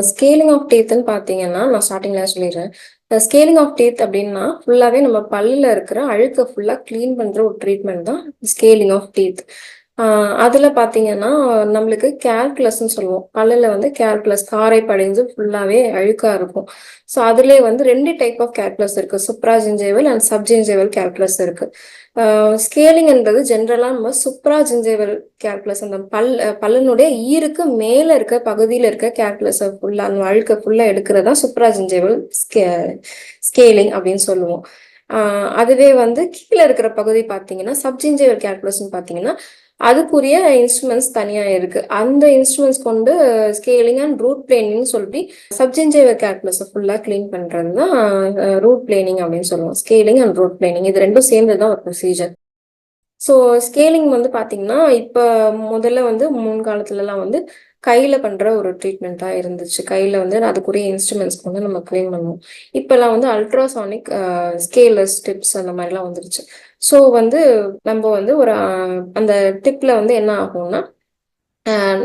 Scaling of டீத்ன்னு பார்த்தீங்கன்னா, நான் ஸ்டார்டிங்ல சொல்லிடுறேன். ஸ்கேலிங் ஆஃப் டீத் அப்படின்னா ஃபுல்லாவே நம்ம பல்லுல இருக்கிற அழுக்க ஃபுல்லா கிளீன் பண்ற ஒரு ட்ரீட்மெண்ட் தான் ஸ்கேலிங் ஆஃப் டீத். அதில் அதுல பார்த்தீங்கன்னா, நம்மளுக்கு கேல்குலஸ்ன்னு சொல்லுவோம். பல்லில் வந்து கேல்குலஸ் காரை படைஞ்சு ஃபுல்லாவே அழுக்கா இருக்கும். ஸோ அதுலேயே வந்து ரெண்டு டைப் ஆஃப் கேல்குலஸ் இருக்கு. சுப்ராஜிஞ்சேவல் அண்ட் சப்ஜிஞ்சேவல் கேல்குலஸ் இருக்கு. ஸ்கேலிங்ன்றது ஜென்ரலா நம்ம சுப்ராஜின்ஜைவல் கேல்குலஸ் அந்த பல் பல்லனுடைய ஈருக்கு மேல இருக்க பகுதியில இருக்க கேல்குலஸை ஃபுல்லா அந்த அழுக்க ஃபுல்லா எடுக்கிறது தான் சுப்ராஜின்ஜைவல் ஸ்கே ஸ்கேலிங் அப்படின்னு சொல்லுவோம். அதுவே வந்து கீழே இருக்கிற பகுதி பார்த்தீங்கன்னா, சப்ஜிஞ்சேவல் கேல்குலஸ்ன்னு பார்த்தீங்கன்னா, அதுக்குரிய இன்ஸ்ட்ருமெண்ட்ஸ் தனியாக இருக்கு. அந்த இன்ஸ்ட்ருமெண்ட்ஸ் கொண்டு ஸ்கேலிங் அண்ட் ரூட் பிளேனிங் சொல்லி சப்ஜின்ஜைவல் கால்குலஸ ஃபுல்லா கிளீன் பண்ணுறது தான் ரூட் பிளேனிங் அப்படின்னு சொல்லுவோம். ஸ்கேலிங் அண்ட் ரூட் பிளேனிங் இது ரெண்டும் சேர்ந்து தான் ஒரு ப்ரொசீஜர். ஸோ ஸ்கேலிங் வந்து பார்த்தீங்கன்னா, இப்போ முதல்ல வந்து முன்காலத்துலலாம் வந்து கையில பண்ற ஒரு ட்ரீட்மெண்ட்டாக இருந்துச்சு. கையில வந்து அதுக்குரிய இன்ஸ்ட்ருமெண்ட்ஸ் வந்து நம்ம கிளீன் பண்ணுவோம். இப்பலாம் வந்து அல்ட்ராசானிக் ஸ்கேலஸ் டிப்ஸ் அந்த மாதிரிலாம் வந்துருச்சு. ஸோ வந்து நம்ம வந்து ஒரு அந்த டிப்ல வந்து என்ன ஆகும்னா,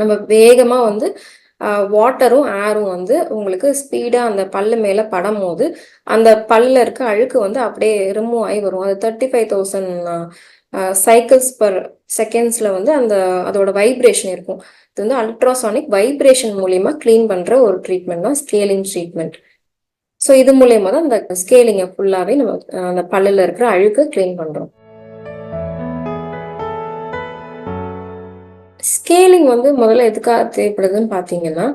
நம்ம வேகமா வந்து வாட்டரும், ஏரும் வந்து உங்களுக்கு ஸ்பீடா அந்த பல்லு மேல படம்போது, அந்த பல்லில் இருக்க அழுக்கு வந்து அப்படியே ரிமூவ் ஆகி வரும். அது thirty five thousand cycles per செகண்ட்ஸ்ல வந்து அந்த அதோட வைப்ரேஷன் இருக்கும். இது வந்து அல்ட்ராசானிக் வைப்ரேஷன் மூலியமா கிளீன் பண்ற ஒரு ட்ரீட்மெண்ட் தான் ஸ்கேலிங் ட்ரீட்மெண்ட். ஸோ இது மூலியமா தான் அந்த ஸ்கேலிங்கை ஃபுல்லாவே நம்ம அந்த பல்லுல இருக்கிற அழுக்க கிளீன் பண்றோம். ஸ்கேலிங் வந்து முதல்ல எதுக்காக தேவைப்படுதுன்னு பார்த்தீங்கன்னா,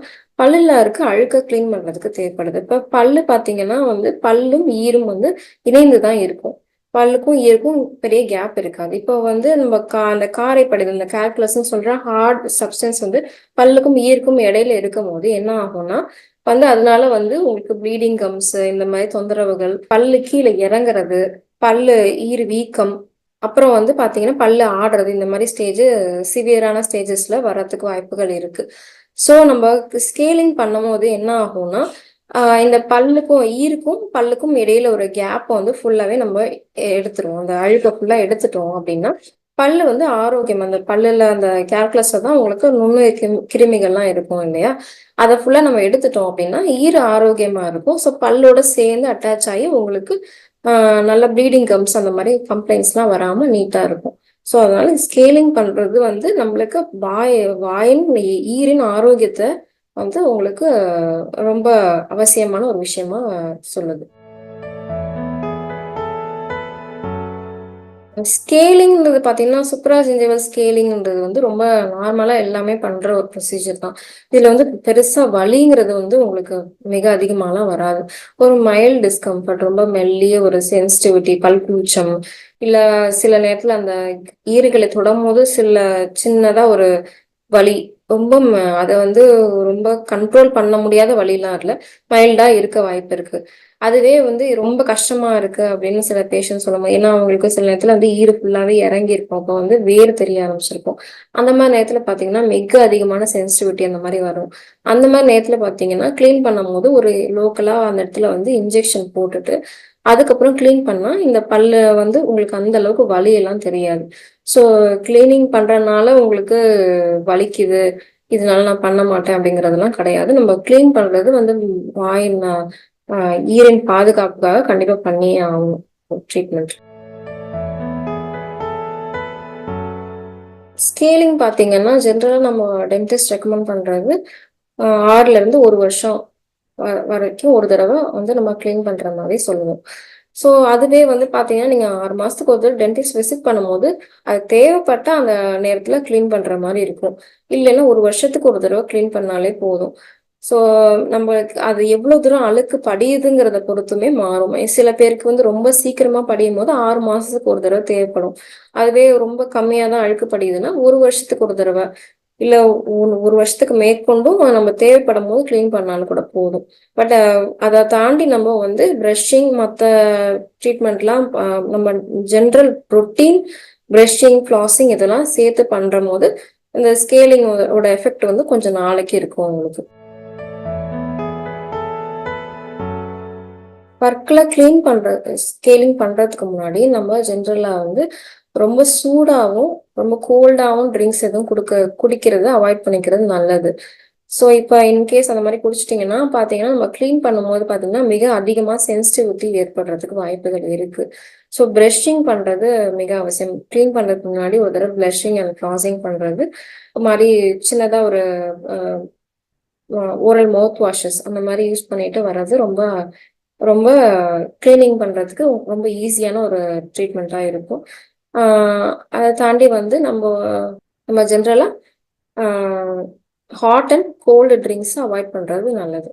பல்லுல இருக்க அழுக்க கிளீன் பண்றதுக்கு தேவைப்படுது. இப்போ பல்லு பார்த்தீங்கன்னா வந்து பல்லும், ஈரும் வந்து இணைந்து தான் இருக்கும். பல்லுக்கும், ஈருக்கும் பெரிய கேப் இருக்காது. இப்போ வந்து நம்ம கா அந்த காரை படிதல் இந்த கால்குலஸ்ன்னு சொல்ற ஹார்ட் சப்ஸ்டன்ஸ் வந்து பல்லுக்கும், ஈருக்கும் இடையில இருக்கும்போது என்ன ஆகும்னா, வந்து அதனால வந்து உங்களுக்கு ப்ளீடிங் கம்ஸ் இந்த மாதிரி தொந்தரவுகள், பல்லு கீழே இறங்குறது, பல்லு ஈர் வீக்கம், அப்புறம் வந்து பார்த்தீங்கன்னா, பல்லு ஆடுறது இந்த மாதிரி ஸ்டேஜ் சிவியரான ஸ்டேஜஸ்ல வர்றதுக்கு வாய்ப்புகள் இருக்கு. ஸோ நம்ம ஸ்கேலிங் பண்ணும்போது என்ன ஆகும்னா, இந்த பல்லுக்கும் ஈருக்கும், பல்லுக்கும் இடையில ஒரு கேப்பை வந்து ஃபுல்லாவே நம்ம எடுத்துருவோம். அந்த அழுக்கை ஃபுல்லா எடுத்துட்டோம் அப்படின்னா, பல்லு வந்து ஆரோக்கியம் அந்த பல்லுல அந்த கால்குலஸ்ல தான் உங்களுக்கு நுண்ணுயிர் கிருமி கிருமிகள்லாம் இருக்கும் இல்லையா? அதை ஃபுல்லா நம்ம எடுத்துட்டோம் அப்படின்னா, ஈறு ஆரோக்கியமா இருக்கும். ஸோ பல்லோட சேர்ந்து அட்டாச் ஆகி உங்களுக்கு நல்ல ப்ளீடிங் கம்ஸ் அந்த மாதிரி கம்ப்ளைண்ட்ஸ்லாம் வராம நீட்டா இருக்கும். ஸோ அதனால ஸ்கேலிங் பண்றது வந்து நம்மளுக்கு வாய் வாயின் ஈரின் ஆரோக்கியத்தை வந்து உங்களுக்கு ரொம்ப அவசியமான ஒரு விஷயமா சொல்லுது. ஸ்கேலிங்ன்றது பார்த்தீங்கன்னா, சுப்ராஜின்ஜைவல் ஸ்கேலிங்ன்றது வந்து ரொம்ப நார்மலா எல்லாமே பண்ற ஒரு ப்ரொசீஜர் தான். இதுல வந்து பெருசா வலிங்கிறது வந்து உங்களுக்கு மிக அதிகமாகலாம் வராது. ஒரு மைல் டிஸ்கம்ஃபர்ட் ரொம்ப மெல்லிய ஒரு சென்சிட்டிவிட்டி, பல் கூச்சம், இல்ல சில நேரத்துல அந்த ஈறுகள தொடும்போது சில சின்னதா ஒரு வலி. ரொம்ப அதை அத வந்து ரொம்ப கண்ட்ரோல் பண்ண முடியாத வழியெல்லாம் இல்ல. மைல்டா இருக்க வாய்ப்பு இருக்கு. அதுவே வந்து ரொம்ப கஷ்டமா இருக்கு அப்படின்னு சில பேஷண்ட்ஸ் சொல்லும்போது ஏன்னா அவங்களுக்கு சில நேரத்துல வந்து ஈடு ஃபுல்லாவே இறங்கியிருக்கும். அப்போ வந்து வேர் தெரிய ஆரம்பிச்சிருக்கும். அந்த மாதிரி நேரத்துல பாத்தீங்கன்னா மிக அதிகமான சென்சிட்டிவிட்டி அந்த மாதிரி வரும். அந்த மாதிரி நேரத்துல பாத்தீங்கன்னா கிளீன் பண்ணும்போது ஒரு லோக்கலா அந்த இடத்துல வந்து இன்ஜெக்ஷன் போட்டுட்டு, அதுக்கப்புறம் கிளீன் பண்ணா இந்த பல்லு வந்து உங்களுக்கு அந்த அளவுக்கு வலியெல்லாம் தெரியாது. ஸோ கிளீனிங் பண்றதுனால உங்களுக்கு வலிக்குது, இதனால நான் பண்ண மாட்டேன் அப்படிங்கிறதெல்லாம் கிடையாது. நம்ம கிளீன் பண்றது வந்து வாயின் ஈரின் பாதுகாப்புக்காக கண்டிப்பா பண்ணியே ஆகணும் ட்ரீட்மெண்ட். ஸ்கேலிங் பார்த்தீங்கன்னா, ஜென்ரலா நம்ம டென்டிஸ்ட் ரெக்கமெண்ட் பண்றது ஆறுல இருந்து ஒரு வருஷம் வ வரைக்கும் ஒரு தடவை வந்து நம்ம கிளீன் பண்ற மாதிரி சொல்லுவோம். ஸோ அதுவே வந்து பார்த்தீங்கன்னா, நீங்க ஆறு மாசத்துக்கு ஒரு தடவை டென்டிஸ்ட் விசிட் பண்ணும்போது, அது தேவைப்பட்டா அந்த நேரத்துல கிளீன் பண்ற மாதிரி இருக்கும். இல்லைன்னா ஒரு வருஷத்துக்கு ஒரு தடவை கிளீன் பண்ணாலே போதும். ஸோ நம்மளுக்கு அது எவ்வளோ தூரம் அழுக்கு படியுதுங்கிறத பொறுத்துமே மாறும். சில பேருக்கு வந்து ரொம்ப சீக்கிரமா படியும்போது 6 மாசத்துக்கு ஒரு தடவை தேவைப்படும். அதுவே ரொம்ப கம்மியாக தான் அழுக்கு படியுதுன்னா, ஒரு வருஷத்துக்கு ஒரு தடவை இல்ல ஒ 1 வருஷத்துக்கு மேற்கொண்டும் நம்ம தேவைப்படும் போது கிளீன் பண்ணாலும் கூட போதும். பட் அதை தாண்டி நம்ம வந்து ப்ரஷிங் மத்த ட்ரீட்மெண்ட்லாம் நம்ம ஜென்ரல் ரொட்டீன் பிரஷிங், ஃப்ளாஸிங் இதெல்லாம் சேர்த்து பண்றம்போது, இந்த ஸ்கேலிங் எஃபெக்ட் வந்து கொஞ்சம் நாளைக்கு இருக்கும் உங்களுக்கு. பர்க்கில் கிளீன் பண்றது ஸ்கேலிங் பண்றதுக்கு முன்னாடி நம்ம ஜென்ரலா வந்து ரொம்ப சூடாகவும் ரொம்ப கோல்டாவும் ட்ரிங்க்ஸ் எதுவும் குடுக்க குடிக்கிறது அவாய்ட் பண்ணிக்கிறது நல்லது. ஸோ இப்போ இன்கேஸ் அந்த மாதிரி குடிச்சிட்டிங்கன்னா பார்த்தீங்கன்னா நம்ம க்ளீன் பண்ணும்போது பார்த்தீங்கன்னா மிக அதிகமாக சென்சிட்டிவிட்டி ஏற்படுறதுக்கு வாய்ப்புகள் இருக்குது ஸோ ப்ரஷிங் பண்ணுறது மிக அவசியம். க்ளீன் பண்ணுறதுக்கு முன்னாடி ஒரு தடவை ப்ளஷிங் அண்ட் க்ளாஸிங் பண்ணுறது மாதிரி சின்னதாக ஒரு ஓரல் மவுத் வாஷஸ் அந்த மாதிரி யூஸ் பண்ணிட்டு வர்றது ரொம்ப ரொம்ப க்ளீனிங் பண்ணுறதுக்கு ரொம்ப ஈஸியான ஒரு ட்ரீட்மெண்ட்டாக இருக்கும். அதை தாண்டி வந்து நம்ம நம்ம ஜென்ரலாக hot and cold drinks avoid பண்ணுறது நல்லது.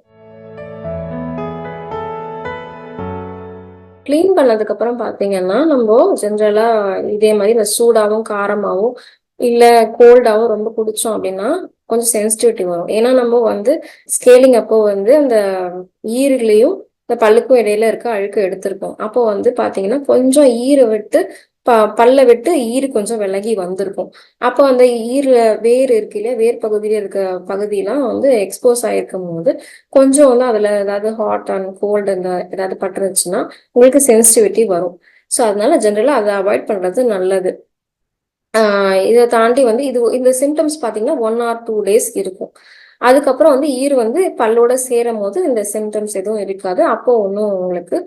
க்ளீன் பண்ணதுக்கப்புறம் பார்த்தீங்கன்னா நம்ம ஜென்ரலாக இதே மாதிரி இந்த சூடாகவும் காரமாகவும் இல்லை கோல்டாகவும் ரொம்ப குடித்தோம் அப்படின்னா கொஞ்சம் சென்சிட்டிவிட்டி வரும். ஏன்னா நம்ம வந்து ஸ்கேலிங் அப்போ வந்து அந்த ஈரிலையும் இந்த பல்லுக்கும் இடையில இருக்க அழுக்கு எடுத்திருக்கோம். அப்போ வந்து பாத்தீங்கன்னா கொஞ்சம் ஈர விட்டு ப பல்ல விட்டு ஈர் கொஞ்சம் விலகி வந்திருக்கும். அப்போ அந்த ஈர்ல வேர் இருக்கு இல்லையா? வேர் பகுதியில இருக்க பகுதியெல்லாம் வந்து எக்ஸ்போஸ் ஆயிருக்கும் போது கொஞ்சம் வந்து அதுல ஏதாவது ஹாட் அண்ட் கோல்டு அந்த ஏதாவது பட்டுருச்சுன்னா உங்களுக்கு சென்சிட்டிவிட்டி வரும். ஸோ அதனால ஜென்ரலா அதை அவாய்ட் பண்றது நல்லது. இதை தாண்டி வந்து இது இந்த சிம்டம்ஸ் பார்த்தீங்கன்னா ஒன் ஆர் டூ டேஸ் இருக்கும். அதுக்கப்புறம் வந்து ஈர் வந்து பல்லோட சேரும் போது இந்த சிம்டம்ஸ் எதுவும் இருக்காது. அப்போ ஒன்றும் உங்களுக்கு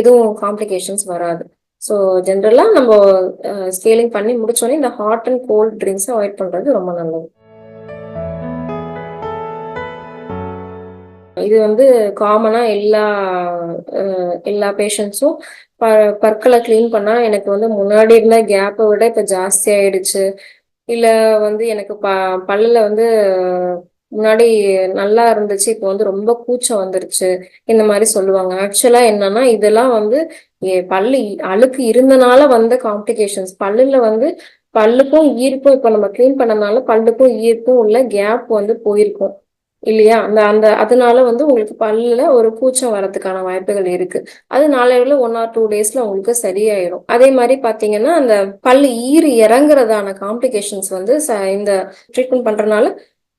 எதுவும் காம்ப்ளிகேஷன்ஸ் வராது. ஸோ ஜென்ரலாக நம்ம ஸ்கேலிங் பண்ணி முடிச்சோடனே இந்த ஹாட் அண்ட் கோல்ட் ட்ரிங்க்ஸை அவாய்ட் பண்ணுறது ரொம்ப நல்லது. இது வந்து காமனா எல்லா எல்லா பேஷண்ட்ஸும் ப பற்களை கிளீன் பண்ணா எனக்கு வந்து முன்னாடி இருந்த கேப்பை விட இப்போ ஜாஸ்தி ஆயிடுச்சு. இல்லை வந்து எனக்கு ப பல்லுல வந்து முன்னாடி நல்லா இருந்துச்சு இப்போ வந்து ரொம்ப கூச்சம் வந்துருச்சு இந்த மாதிரி சொல்லுவாங்க. ஆக்சுவலா என்னன்னா இதெல்லாம் வந்து பல்லு அழுக்கு இருந்தனால வந்த காம்ப்ளிகேஷன்ஸ் பல்லுல வந்து பல்லுக்கும் ஈர்ப்பும் இப்ப நம்ம கிளீன் பண்ணனால பல்லுக்கும் ஈர்ப்பும் உள்ள கேப் வந்து போயிருக்கும் இல்லையா? அந்த அந்த அதனால வந்து உங்களுக்கு பல்லுல ஒரு கூச்சம் வரதுக்கான வாய்ப்புகள் இருக்கு. அது நாளையில ஒன் ஆர் டூ டேஸ்ல உங்களுக்கு சரியாயிடும் அதே மாதிரி பாத்தீங்கன்னா அந்த பல்லு ஈறு இறங்குறதான காம்ப்ளிகேஷன்ஸ் வந்து இந்த ட்ரீட்மெண்ட் பண்றதுனால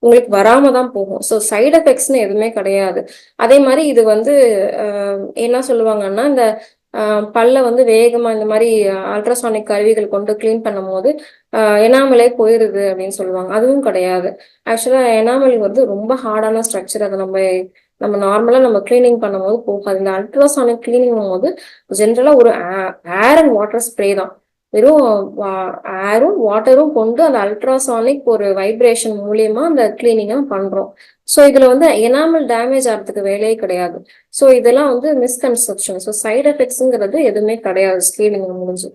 உங்களுக்கு வராம தான் போகும். ஸோ சைடு எஃபெக்ட்ஸ்னு எதுவுமே கிடையாது. அதே மாதிரி இது வந்து என்ன சொல்லுவாங்கன்னா இந்த பல்ல வந்து வேகமா இந்த மாதிரி அல்ட்ராசானிக் கருவிகள் கொண்டு கிளீன் பண்ணும் போது எனாமலே போயிருது அப்படின்னு சொல்லுவாங்க. அதுவும் கிடையாது. ஆக்சுவலா எனாமல் வந்து ரொம்ப ஹார்டான ஸ்ட்ரக்சர் அதை நம்ம நம்ம நார்மலா நம்ம கிளீனிங் பண்ணும்போது போகாது. இந்த அல்ட்ராசானிக் கிளீனிங் போது ஜென்ரலா ஒரு ஏர் அண்ட் வாட்டர் ஸ்ப்ரே தான். வெறும் ஏரும் வாட்டரும் கொண்டு அந்த அல்ட்ராசானிக் ஒரு வைப்ரேஷன் மூலியமா அந்த கிளீனிங்கா பண்றோம். ஸோ இதுல வந்து எனாமல் டேமேஜ் ஆகிறதுக்கு வேலையே கிடையாது. ஸோ இதெல்லாம் வந்து மிஸ்கன்செப்ஷன் ஸோ சைட் எஃபெக்ட்ஸுங்கிறது எதுவுமே கிடையாது. ஸ்கீலிங் முடிஞ்சு.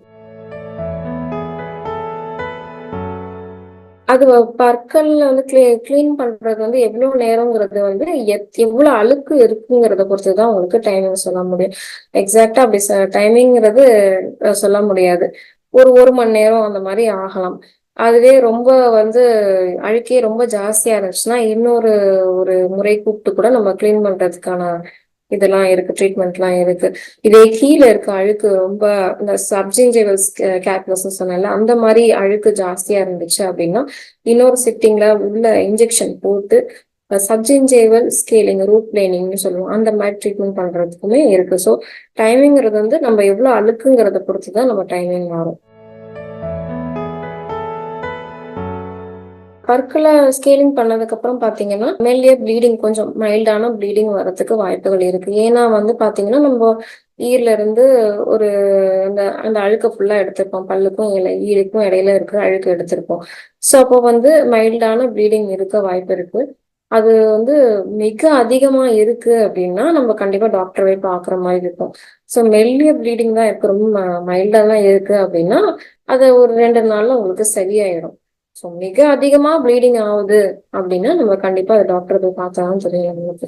அது பற்கள்ல வந்து கிளீ கிளீன் பண்றது வந்து எவ்வளவு நேரங்கிறது வந்து எவ்வளவு அழுக்கு இருக்குங்கிறத பொறுத்து தான் உங்களுக்கு டைமிங் சொல்ல முடியும். எக்ஸாக்டா அப்படி டைமிங்கிறது சொல்ல முடியாது. ஒரு ஒரு மணி நேரம் அந்த மாதிரி ஆகலாம். அதுவே ரொம்ப வந்து அழுக்கே ரொம்ப ஜாஸ்தியா இருந்துச்சுன்னா இன்னொரு ஒரு முறை கூப்பிட்டு கூட நம்ம கிளீன் பண்றதுக்கான இதெல்லாம் இருக்கு ட்ரீட்மெண்ட்லாம் இருக்கு. இதே கீழே இருக்க அழுக்கு ரொம்ப இந்த சப்ஜிஞ்சேவல்ஸ் கேப்லஸ் சொன்னால அந்த மாதிரி அழுக்கு ஜாஸ்தியா இருந்துச்சு அப்படின்னா இன்னொரு சிட்டிங்ல உள்ள இன்ஜெக்ஷன் போட்டு சப்ஜிஞ்சேவல் ஸ்கேலிங் ரூட் பிளேனிங்னு சொல்லுவோம் அந்த மாதிரி ட்ரீட்மெண்ட் பண்றதுக்குமே இருக்கு. ஸோ டைமிங்கிறது வந்து நம்ம எவ்வளவு அழுக்குங்கிறத பொறுத்து தான் நம்ம டைமிங் மாறும். பற்களை ஸ்கேலிங் பண்ணதுக்கு அப்புறம் பாத்தீங்கன்னா மெல்லிய ப்ளீடிங் கொஞ்சம் மைல்டான ப்ளீடிங் வரதுக்கு வாய்ப்புகள் இருக்கு. ஏன்னா வந்து பாத்தீங்கன்னா நம்ம ஈர்ல இருந்து ஒரு அந்த அந்த அழுக்க ஃபுல்லா எடுத்திருப்போம். பல்லுக்கும் ஈருக்கும் இடையில இருக்கிற அழுக்கு எடுத்திருப்போம். ஸோ அப்போ வந்து மைல்டான ப்ளீடிங் இருக்க வாய்ப்பு இருக்கு. அது வந்து மிக அதிகமா இருக்கு அப்படின்னா நம்ம கண்டிப்பா டாக்டர் போய் பாக்குற மாதிரி இருக்கும். ஸோ மெல்லிய ப்ளீடிங் தான் இருக்கு. ரொம்ப மைல்டா தான் இருக்கு அப்படின்னா அது ஒரு ரெண்டு நாள்ல உங்களுக்கு சரியாயிடும். ஸோ மிக அதிகமா ப்ளீடிங் ஆகுது அப்படின்னா நம்ம கண்டிப்பா டாக்டர் போய் பார்த்தாலும் தான் தெரியும் நம்மளுக்கு